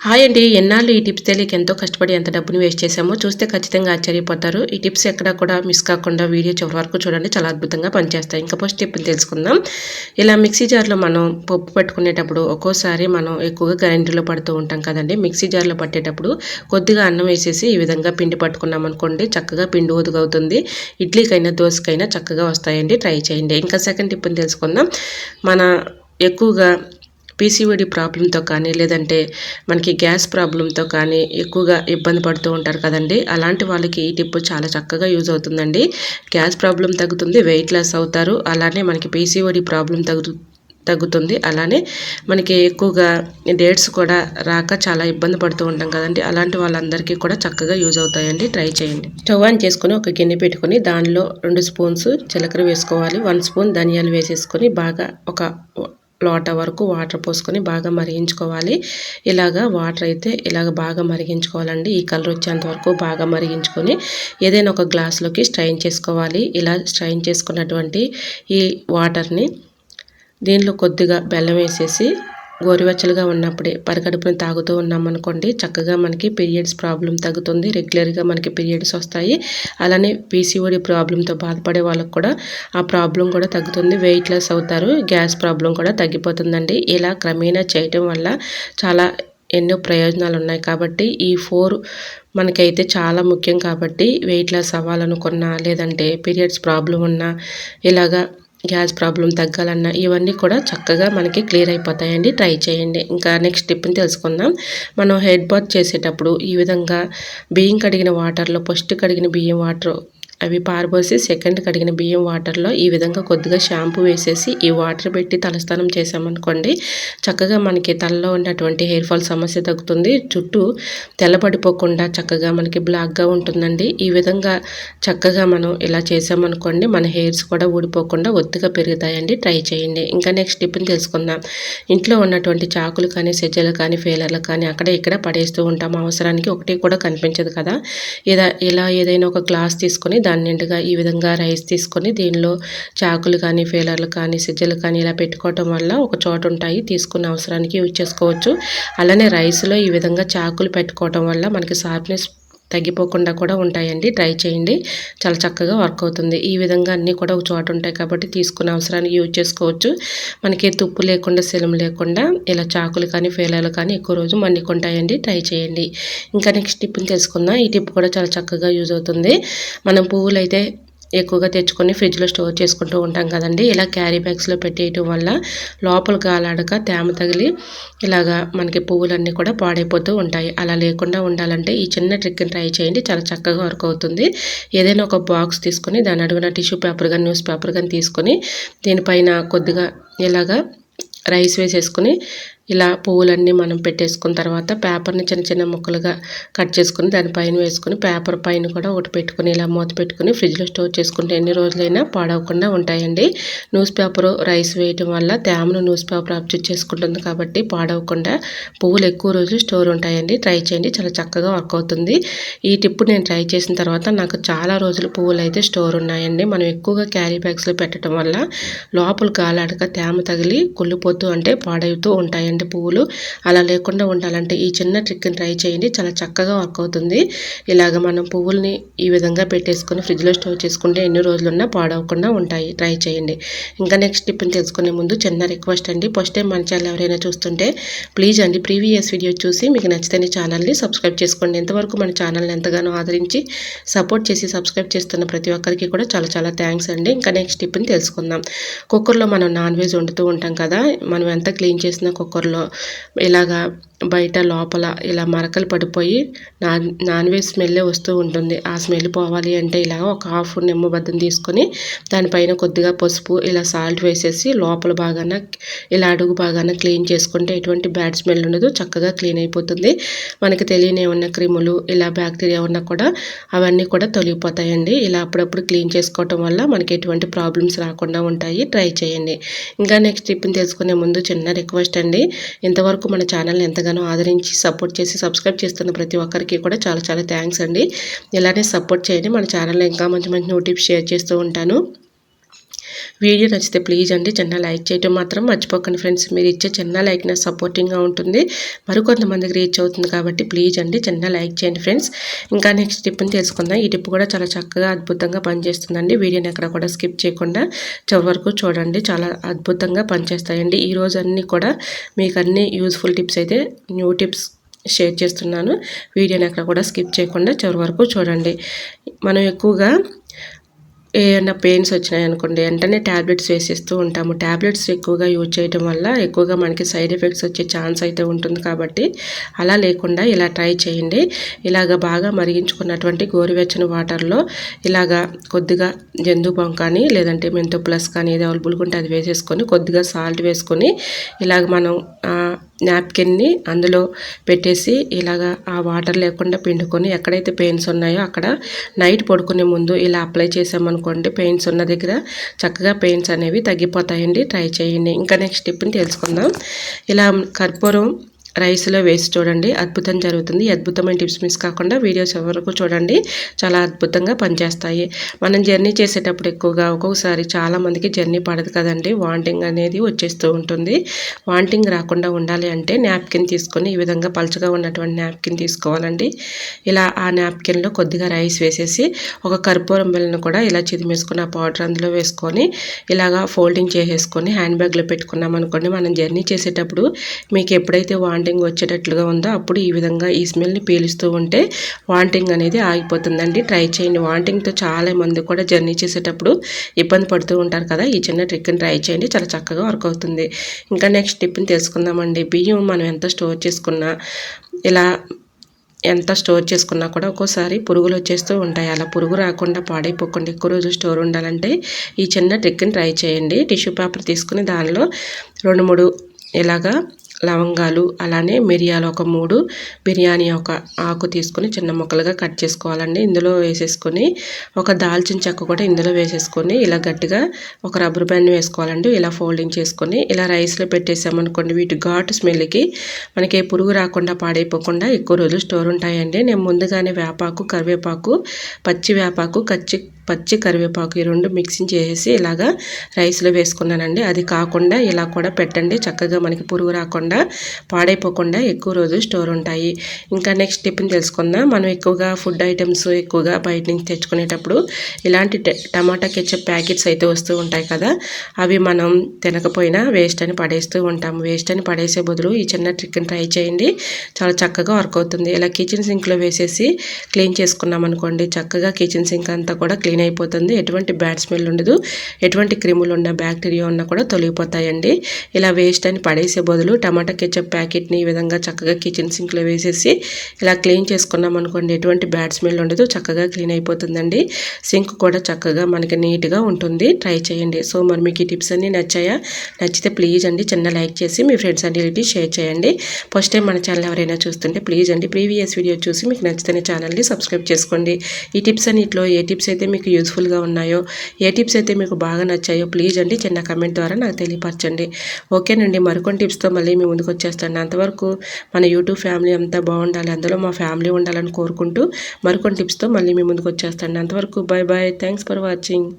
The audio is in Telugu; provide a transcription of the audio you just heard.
హాయ్ అండి. ఎన్నాళ్ళు ఈ టిప్స్ తెలియక ఎంతో కష్టపడి ఎంత డబ్బుని వేస్ట్ చేశామో చూస్తే ఖచ్చితంగా ఆశ్చర్యపోతారు. ఈ టిప్స్ ఎక్కడ కూడా మిస్ కాకుండా వీడియో చివరి వరకు చూడండి. చాలా అద్భుతంగా పనిచేస్తాయి. ఇంకా ఫస్ట్ టిప్ని తెలుసుకుందాం. ఇలా మిక్సీ జార్లో మనం పప్పు పెట్టుకునేటప్పుడు ఒక్కోసారి మనం ఎక్కువగా గ్రైండర్లో పడుతూ ఉంటాం కదండి. మిక్సీ జార్లో పట్టేటప్పుడు కొద్దిగా అన్నం వేసేసి ఈ విధంగా పిండి పట్టుకున్నాం అనుకోండి చక్కగా పిండి ఒదుగవుతుంది. ఇడ్లీకైనా దోశకైనా చక్కగా వస్తాయండి. ట్రై చేయండి. ఇంకా సెకండ్ టిప్ని తెలుసుకుందాం. మన ఎక్కువగా పీసీఓడి ప్రాబ్లంతో కానీ లేదంటే మనకి గ్యాస్ ప్రాబ్లంతో కానీ ఎక్కువగా ఇబ్బంది పడుతూ ఉంటారు కదండి. అలాంటి వాళ్ళకి ఈ టిప్ చాలా చక్కగా యూజ్ అవుతుందండి. గ్యాస్ ప్రాబ్లం తగ్గుతుంది వెయిట్ లాస్ అవుతారు. అలానే మనకి పీసీఓడి ప్రాబ్లం తగ్గు తగ్గుతుంది. అలానే మనకి ఎక్కువగా డేట్స్ కూడా రాక చాలా ఇబ్బంది పడుతూ ఉంటాం కదండి. అలాంటి వాళ్ళందరికీ కూడా చక్కగా యూజ్ అవుతాయండి. ట్రై చేయండి. స్టవ్ ఆన్ చేసుకుని ఒక గిన్నె పెట్టుకుని దానిలో రెండు స్పూన్స్ జీలకర్ర వేసుకోవాలి. వన్ స్పూన్ ధనియాలు వేసేసుకొని బాగా ఒక లోట వరకు వాటర్ పోసుకొని బాగా మరిగించుకోవాలి. ఇలాగా వాటర్ అయితే ఇలాగ బాగా మరిగించుకోవాలండి. ఈ కలర్ వచ్చేంత వరకు బాగా మరిగించుకొని ఏదైనా ఒక గ్లాస్లోకి స్ట్రైన్ చేసుకోవాలి. ఇలా స్ట్రైన్ చేసుకున్నటువంటి ఈ వాటర్ని దీనిలో కొద్దిగా బెల్లం వేసేసి గోరువెచ్చలుగా ఉన్నప్పుడే పరిగడుపుని తాగుతూ ఉన్నామనుకోండి చక్కగా మనకి పీరియడ్స్ ప్రాబ్లం తగ్గుతుంది రెగ్యులర్గా మనకి పీరియడ్స్ వస్తాయి. అలానే పీసీఓడి ప్రాబ్లంతో బాధపడే వాళ్ళకు కూడా ఆ ప్రాబ్లం కూడా తగ్గుతుంది వెయిట్ లెస్ అవుతారు గ్యాస్ ప్రాబ్లం కూడా తగ్గిపోతుందండి. ఇలా క్రమేణా చేయటం వల్ల చాలా ఎన్నో ప్రయోజనాలు ఉన్నాయి కాబట్టి ఈ ఫోర్ మనకైతే చాలా ముఖ్యం కాబట్టి వెయిట్ లాస్ అవ్వాలనుకున్నా లేదంటే పీరియడ్స్ ప్రాబ్లం ఉన్నా ఇలాగా గ్యాస్ ప్రాబ్లం తగ్గాలన్నా ఇవన్నీ కూడా చక్కగా మనకి క్లియర్ అయిపోతాయండి. ట్రై చేయండి. ఇంకా నెక్స్ట్ టిప్ని తెలుసుకుందాం. మనం హెడ్ బాత్ చేసేటప్పుడు ఈ విధంగా బియ్యం కడిగిన వాటర్లో ఫస్ట్ కడిగిన బియ్యం వాటర్ అవి పారబోసి సెకండ్ కడిగిన బియ్యం వాటర్లో ఈ విధంగా కొద్దిగా షాంపూ వేసేసి ఈ వాటర్ పెట్టి తలస్నానం చేసామనుకోండి చక్కగా మనకి తలలో ఉన్నటువంటి హెయిర్ ఫాల్ సమస్య తగ్గుతుంది. చుట్టూ తెల్లబడిపోకుండా చక్కగా మనకి బ్లాక్గా ఉంటుందండి. ఈ విధంగా చక్కగా మనం ఇలా చేసామనుకోండి మన హెయిర్స్ కూడా ఊడిపోకుండా ఒత్తిగా పెరుగుతాయండి. ట్రై చేయండి. ఇంకా నెక్స్ట్ టిప్ని తెలుసుకుందాం. ఇంట్లో ఉన్నటువంటి చాకులు కానీ సెజ్జలు కానీ ఫేలర్లు కానీ అక్కడ ఇక్కడ పడేస్తూ ఉంటాం. అవసరానికి ఒకటి కూడా కనిపించదు కదా. ఇలా ఇలా ఏదైనా ఒక గ్లాస్ తీసుకొని దాని నిండుగా ఈ విధంగా రైస్ తీసుకొని దీనిలో చాకులు కానీ ఫీలర్లు కానీ సిజ్జలు కానీ ఇలా పెట్టుకోవటం వల్ల ఒక చోట ఉంటాయి. తీసుకున్న అవసరానికి యూజ్ చేసుకోవచ్చు. అలానే రైస్లో ఈ విధంగా చాకులు పెట్టుకోవటం వల్ల మనకి షార్ప్నెస్ తగ్గిపోకుండా కూడా ఉంటాయండి. ట్రై చేయండి. చాలా చక్కగా వర్క్ అవుతుంది. ఈ విధంగా అన్నీ కూడా ఒక చోట ఉంటాయి కాబట్టి తీసుకున్న అవసరానికి యూజ్ చేసుకోవచ్చు. మనకి తుప్పు లేకుండా సెలం లేకుండా ఇలా చాకులు కానీ ఫేలాలు కానీ ఎక్కువ రోజు మన్నికుంటాయండి ట్రై చేయండి. ఇంకా నెక్స్ట్ టిప్ని తెలుసుకుందాం. ఈ టిప్ కూడా చాలా చక్కగా యూజ్ అవుతుంది. మనం పువ్వులు అయితే ఎక్కువగా తెచ్చుకొని ఫ్రిడ్జ్లో స్టోర్ చేసుకుంటూ ఉంటాం కదండి. ఇలా క్యారీ బ్యాగ్స్లో పెట్టేయటం వల్ల లోపల గాలాడక తేమ తగిలి ఇలాగా మనకి పువ్వులన్నీ కూడా పాడైపోతూ ఉంటాయి. అలా లేకుండా ఉండాలంటే ఈ చిన్న ట్రిక్ని ట్రై చేయండి. చాలా చక్కగా వర్క్ అవుతుంది. ఏదైనా ఒక బాక్స్ తీసుకొని దాని అడుగున టిష్యూ పేపర్ కానీ న్యూస్ పేపర్ కానీ తీసుకొని దీనిపైన కొద్దిగా ఇలాగా రైస్ వేసేసుకొని ఇలా పువ్వులన్నీ మనం పెట్టేసుకున్న తర్వాత పేపర్ని చిన్న చిన్న ముక్కలుగా కట్ చేసుకుని దానిపైన వేసుకుని పేపర్ పైన కూడా ఒకటి పెట్టుకుని ఇలా మూత పెట్టుకుని ఫ్రిడ్జ్లో స్టోర్ చేసుకుంటే ఎన్ని రోజులైనా పాడవకుండా ఉంటాయండి. న్యూస్ పేపర్ రైస్ వేయటం వల్ల తేమను న్యూస్ పేపర్ అబ్జర్వ్ చేసుకుంటుంది కాబట్టి పాడవకుండా పువ్వులు ఎక్కువ రోజులు స్టోర్ ఉంటాయండి. ట్రై చేయండి. చాలా చక్కగా వర్క్ అవుతుంది. ఈ టిప్పు నేను ట్రై చేసిన తర్వాత నాకు చాలా రోజులు పువ్వులు అయితే స్టోర్ ఉన్నాయండి. మనం ఎక్కువగా క్యారీ బ్యాగ్స్లో పెట్టడం వల్ల లోపల గాలాడక తేమ తగిలి కుళ్ళిపోతూ అంటే పాడవుతూ ఉంటాయండి. ఇలాంటి పువ్వులు. అలా లేకుండా ఉండాలంటే ఈ చిన్న ట్రిక్ని ట్రై చేయండి. చాలా చక్కగా వర్క్ అవుతుంది. ఇలాగ మనం పువ్వుల్ని ఈ విధంగా పెట్టేసుకొని ఫ్రిడ్జ్లో స్టోర్ చేసుకుంటే ఎన్ని రోజులున్నా పాడవకుండా ఉంటాయి. ట్రై చేయండి. ఇంకా నెక్స్ట్ టిప్ని తెలుసుకునే ముందు చిన్న రిక్వెస్ట్ అండి. ఫస్ట్ టైం మన ఛానల్ ఎవరైనా చూస్తుంటే ప్లీజ్ అండి ప్రీవియస్ వీడియో చూసి మీకు నచ్చితే ఛానల్ని సబ్స్క్రైబ్ చేసుకోండి. ఎంతవరకు మన ఛానల్ని ఎంతగానో ఆదరించి సపోర్ట్ చేసి సబ్స్క్రైబ్ చేస్తున్న ప్రతి ఒక్కరికి కూడా చాలా చాలా థ్యాంక్స్ అండి. ఇంకా నెక్స్ట్ టిప్ని తెలుసుకుందాం. కుక్కర్లో మనం నాన్ వెజ్ వండుతూ ఉంటాం కదా. మనం ఎంత క్లీన్ చేసినా కుక్కర్లో లో ఇలాగా బయట లోపల ఇలా మరకలు పడిపోయి నాన్ నాన్ వెజ్ స్మెల్లే వస్తూ ఉంటుంది. ఆ స్మెల్ పోవాలి అంటే ఇలా ఒక హాఫ్ నిమ్మబద్దం తీసుకొని దానిపైన కొద్దిగా పసుపు ఇలా సాల్ట్ వేసేసి లోపల బాగాన ఇలా అడుగు బాగాన క్లీన్ చేసుకుంటే ఎటువంటి బ్యాడ్ స్మెల్ ఉండదు. చక్కగా క్లీన్ అయిపోతుంది. మనకి తెలియని ఉన్న క్రిములు ఇలా బ్యాక్టీరియా ఉన్నా కూడా అవన్నీ కూడా తొలగిపోతాయండి. ఇలా అప్పుడప్పుడు క్లీన్ చేసుకోవటం వల్ల మనకి ఎటువంటి ప్రాబ్లమ్స్ రాకుండా ఉంటాయి. ట్రై చేయండి. ఇంకా నెక్స్ట్ టిప్ని తెలుసుకునే ముందు చిన్న రిక్వెస్ట్ అండి. ఇంతవరకు మన ఛానల్ ఎంతగా ఎంతగానో ఆదరించి సపోర్ట్ చేసి సబ్స్క్రైబ్ చేస్తున్న ప్రతి ఒక్కరికి కూడా చాలా చాలా థ్యాంక్స్ అండి. ఇలానే సపోర్ట్ చేయండి. మన ఛానల్లో ఇంకా మంచి మంచి నోటిఫ్ షేర్ చేస్తూ ఉంటాను. వీడియో నచ్చితే ప్లీజ్ అండి చిన్న లైక్ చేయటం మాత్రం మర్చిపోకండి ఫ్రెండ్స్. మీరు ఇచ్చే చిన్న లైక్ నా సపోర్టింగ్గా ఉంటుంది. మరికొంతమందికి రీచ్ అవుతుంది కాబట్టి ప్లీజ్ అండి చిన్న లైక్ చేయండి ఫ్రెండ్స్. ఇంకా నెక్స్ట్ టిప్ని తెలుసుకుందాం. ఈ టిప్ కూడా చాలా చక్కగా అద్భుతంగా పనిచేస్తుందండి. వీడియోని ఎక్కడ కూడా స్కిప్ చేయకుండా చివరి వరకు చూడండి. చాలా అద్భుతంగా పనిచేస్తాయండి. ఈ రోజు అన్నీ కూడా మీకు అన్ని యూస్ఫుల్ టిప్స్ అయితే న్యూ టిప్స్ షేర్ చేస్తున్నాను. వీడియోని ఎక్కడ కూడా స్కిప్ చేయకుండా చివరి వరకు చూడండి. మనం ఎక్కువగా ఏమైనా పెయిన్స్ వచ్చినాయి అనుకోండి వెంటనే ట్యాబ్లెట్స్ వేసిస్తూ ఉంటాము. ట్యాబ్లెట్స్ ఎక్కువగా యూజ్ చేయడం వల్ల ఎక్కువగా మనకి సైడ్ ఎఫెక్ట్స్ వచ్చే ఛాన్స్ అయితే ఉంటుంది కాబట్టి అలా లేకుండా ఇలా ట్రై చేయండి. ఇలాగ బాగా మరిగించుకున్నటువంటి గోరువెచ్చని వాటర్లో ఇలాగా కొద్దిగా జందుబాం కానీ లేదంటే మెంతో ప్లస్ కానీ ఏది అవైలబుల్గా ఉంటే అది వేసేసుకొని కొద్దిగా సాల్ట్ వేసుకొని ఇలాగ మనం నాప్కిన్ని అందులో పెట్టేసి ఇలాగా ఆ వాటర్ లేకుండా పిండుకొని ఎక్కడైతే పెయిన్స్ ఉన్నాయో అక్కడ నైట్ పడుకునే ముందు ఇలా అప్లై చేసామనుకోండి పెయిన్స్ ఉన్న దగ్గర చక్కగా పెయిన్స్ అనేవి తగ్గిపోతాయండి. ట్రై చేయండి. ఇంకా నెక్స్ట్ టిప్ని తెలుసుకుందాం. ఇలా కర్పూరం రైస్లో వేసి చూడండి. అద్భుతం జరుగుతుంది. అద్భుతమైన టిప్స్ మిస్ కాకుండా వీడియోస్ ఎవరకు చూడండి. చాలా అద్భుతంగా పనిచేస్తాయి. మనం జర్నీ చేసేటప్పుడు ఎక్కువగా ఒక్కొక్కసారి చాలామందికి జర్నీ పడదు కదండి. వాంటింగ్ అనేది వచ్చేస్తూ ఉంటుంది. వాంటింగ్ రాకుండా ఉండాలి అంటే నాప్కిన్ తీసుకొని ఈ విధంగా పలుచగా ఉన్నటువంటి నాప్కిన్ తీసుకోవాలండి. ఇలా ఆ నాప్కిన్లో కొద్దిగా రైస్ వేసేసి ఒక కర్పూరం బిల్లను కూడా ఇలా చిదిమేసుకుని ఆ పౌడర్ అందులో వేసుకొని ఇలాగా ఫోల్డింగ్ చేసేసుకొని హ్యాండ్ బ్యాగ్లో పెట్టుకున్నాం అనుకోండి మనం జర్నీ చేసేటప్పుడు మీకు ఎప్పుడైతే వాంటింగ్ వాంటింగ్ వచ్చేటట్లుగా ఉందో అప్పుడు ఈ విధంగా ఈ స్మెల్ని పీలుస్తూ ఉంటే వాంటింగ్ అనేది ఆగిపోతుందండి. ట్రై చేయండి. వాంటింగ్తో చాలా మంది కూడా జర్నీ చేసేటప్పుడు ఇబ్బంది పడుతూ ఉంటారు కదా. ఈ చిన్న ట్రిక్ని ట్రై చేయండి. చాలా చక్కగా వర్క్ అవుతుంది. ఇంకా నెక్స్ట్ టిప్ని తెలుసుకుందామండి. బియ్యం మనం ఎంత స్టోర్ చేసుకున్నా ఇలా ఎంత స్టోర్ చేసుకున్నా కూడా ఒక్కోసారి పురుగులు వచ్చేస్తూ ఉంటాయి. అలా పురుగు రాకుండా పాడైపోకుండా ఎక్కువ రోజులు స్టోర్ ఉండాలంటే ఈ చిన్న ట్రిక్ని ట్రై చేయండి. టిష్యూ పేపర్ తీసుకుని దానిలో రెండు మూడు ఇలాగా లవంగాలు అలానే మిరియాలు ఒక మూడు బిర్యానీ ఒక ఆకు తీసుకొని చిన్న ముక్కలుగా కట్ చేసుకోవాలండి. ఇందులో వేసేసుకొని ఒక దాల్చిన చెక్క కూడా ఇందులో వేసేసుకొని ఇలా గట్టిగా ఒక రబ్బర్ బ్యాండ్ వేసుకోవాలండి. ఇలా ఫోల్డింగ్ చేసుకొని ఇలా రైస్లో పెట్టేసామనుకోండి వీటి ఘాటు స్మెల్కి మనకి పురుగు రాకుండా పాడైపోకుండా ఎక్కువ రోజులు స్టోర్ ఉంటాయండి. నేను ముందుగానే వేపాకు కరివేపాకు పచ్చి వేపాకు కచ్చి పచ్చి కరివేపాకు ఈ రెండు మిక్సింగ్ చేసేసి ఇలాగా రైస్లో వేసుకున్నానండి. అది కాకుండా ఇలా కూడా పెట్టండి. చక్కగా మనకి పురుగు రాకుండా పాడైపోకుండా ఎక్కువ రోజు స్టోర్ ఉంటాయి. ఇంకా నెక్స్ట్ టిఫిన్ తెలుసుకుందాం. మనం ఎక్కువగా ఫుడ్ ఐటమ్స్ ఎక్కువగా బయట నుంచి తెచ్చుకునేటప్పుడు ఇలాంటి టమాటా కెచ్చప్ ప్యాకెట్స్ అయితే వస్తూ ఉంటాయి కదా అవి మనం తినకపోయినా వేస్ట్ అని పడేస్తూ ఉంటాం. వేస్ట్ అని పడేసే బదులు ఈ చిన్న ట్రిక్ని ట్రై చేయండి. చాలా చక్కగా వర్క్ అవుతుంది. ఇలా కిచెన్ సింక్లో వేసేసి క్లీన్ చేసుకున్నాం అనుకోండి చక్కగా కిచెన్ సింక్ అంతా కూడా క్లీన్ క్లీన్ అయిపోతుంది. ఎటువంటి బ్యాడ్ స్మెల్ ఉండదు. ఎటువంటి క్రిములు ఉన్న బ్యాక్టీరియా ఉన్నా కూడా తొలగిపోతాయండి. ఇలా వేస్ట్ అని పడేసే బదులు టమాటా కెచప్ ప్యాకెట్ని ఈ విధంగా చక్కగా కిచెన్ సింక్లో వేసేసి ఇలా క్లీన్ చేసుకున్నాం అనుకోండి ఎటువంటి బ్యాడ్ స్మెల్ ఉండదు. చక్కగా క్లీన్ అయిపోతుందండి. సింక్ కూడా చక్కగా మనకి నీట్గా ఉంటుంది. ట్రై చేయండి. సో మరి మీకు ఈ టిప్స్ అన్నీ నచ్చాయా? నచ్చితే ప్లీజ్ అండి చిన్న లైక్ చేసి మీ ఫ్రెండ్స్ అండ్ రిలేటివ్ షేర్ చేయండి. ఫస్ట్ టైం మన ఛానల్ ఎవరైనా చూస్తుంటే ప్లీజ్ అండి ప్రీవియస్ వీడియో చూసి మీకు నచ్చితే ఛానల్ని సబ్స్క్రైబ్ చేసుకోండి. ఈ టిప్స్ అన్నింటిలో ఏ టిప్స్ అయితే మీకు యూస్ఫుల్గా ఉన్నాయో ఏ టిప్స్ అయితే మీకు బాగా నచ్చాయో ప్లీజ్ అండి చిన్న కమెంట్ ద్వారా నాకు తెలియపరచండి. ఓకేనండి మరికొన్ని టిప్స్తో మళ్ళీ మీ ముందుకు వచ్చేస్తాను. అంతవరకు మన యూట్యూబ్ ఫ్యామిలీ అంతా బాగుండాలి అందులో మా ఫ్యామిలీ ఉండాలని కోరుకుంటూ మరికొన్ని టిప్స్తో మళ్ళీ మీ ముందుకు వచ్చేస్తాను. అంతవరకు bye bye thanks for watching